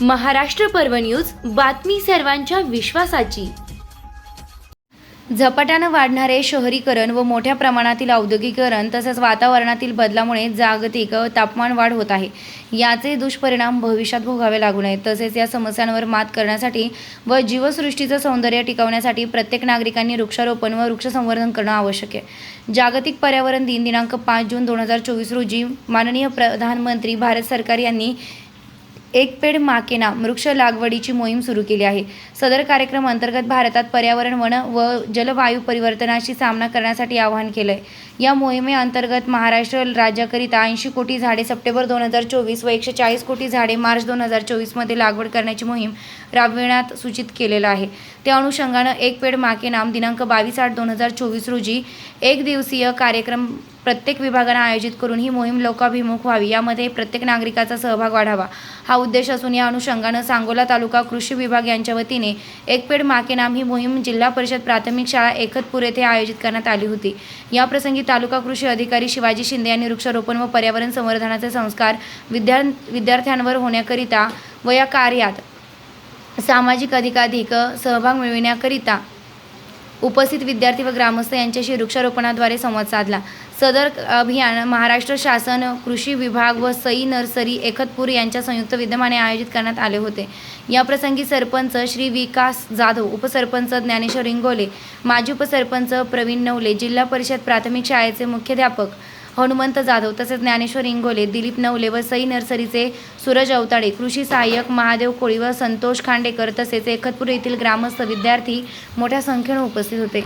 महाराष्ट्र पर्व न्यूज बातमी सर्वांच्या विश्वासाची. झपाट्यानं वाढणारे शहरीकरण व मोठ्या प्रमाणातील औद्योगिकरण तसंच वातावरणातील बदलामुळे जागतिक तापमान वाढ होत आहे. याचे दुष्परिणाम भविष्यात भोगावे लागू नयेत. तसेच या समस्यांवर मात करण्यासाठी व जीवसृष्टीचं सौंदर्य टिकवण्यासाठी प्रत्येक नागरिकांनी वृक्षारोपण व वृक्षसंवर्धन करणं आवश्यक आहे. जागतिक पर्यावरण दिन दिनांक पाच जून दोन हजार चोवीस रोजी माननीय प्रधानमंत्री भारत सरकार यांनी एक पेड माकेना वृक्ष लागवडीची मोहीम सुरू केली आहे. सदर कार्यक्रम अंतर्गत भारतात पर्यावरण वन व जलवायू परिवर्तनाशी सामना करण्यासाठी आवाहन केलं आहे या मोहिमेअंतर्गत महाराष्ट्र राज्याकरिता ऐंशी कोटी झाडे सप्टेंबर दोन हजार चोवीस व एकशे चाळीस कोटी झाडे मार्च दोन हजार चोवीसमध्ये लागवड करण्याची मोहीम राबविण्यात सूचित केलेलं आहे. त्या अनुषंगानं एक पेड माके नाम दिनांक बावीस आठ दोन हजार चोवीस रोजी एक दिवसीय कार्यक्रम प्रत्येक विभागानं आयोजित करून ही मोहीम लोकाभिमुख व्हावी. यामध्ये प्रत्येक नागरिकाचा सहभाग वाढावा. हा उद्देश असून या अनुषंगानं सांगोला तालुका कृषी विभाग यांच्या वतीने एक पेड माके नाम ही मोहीम जिल्हा परिषद प्राथमिक शाळा एकतपूर येथे आयोजित करण्यात आली होती. याप्रसंगी तालुका कृषी अधिकारी शिवाजी शिंदे यांनी वृक्षारोपण व पर्यावरण संवर्धनाचे संस्कार विद्या विद्यार्थ्यांवर होण्याकरिता व या कार्यात सामाजिक अधिकाधिक सहभाग मिळविण्याकरिता उपस्थित विद्यार्थी व ग्रामस्थ यांच्याशी वृक्षारोपणाद्वारे संवाद साधला. सदर अभियान महाराष्ट्र शासन कृषी विभाग व सई नर्सरी एकतपूर यांच्या संयुक्त विद्यमाने आयोजित करण्यात आले होते. याप्रसंगी सरपंच श्री विकास जाधव उपसरपंच ज्ञानेश्वर इंगोले माजी उपसरपंच प्रवीण नवले जिल्हा परिषद प्राथमिक शाळेचे मुख्याध्यापक हनुमंत जाधव तसेच ज्ञानेश्वर इंगोले दिलीप नवले व सई नर्सरीचे सूरज अवताडे कृषी सहाय्यक महादेव कोळी व संतोष खांडेकर तसेच एकतपूर येथील ग्रामस्थ विद्यार्थी मोठ्या संख्येने उपस्थित होते.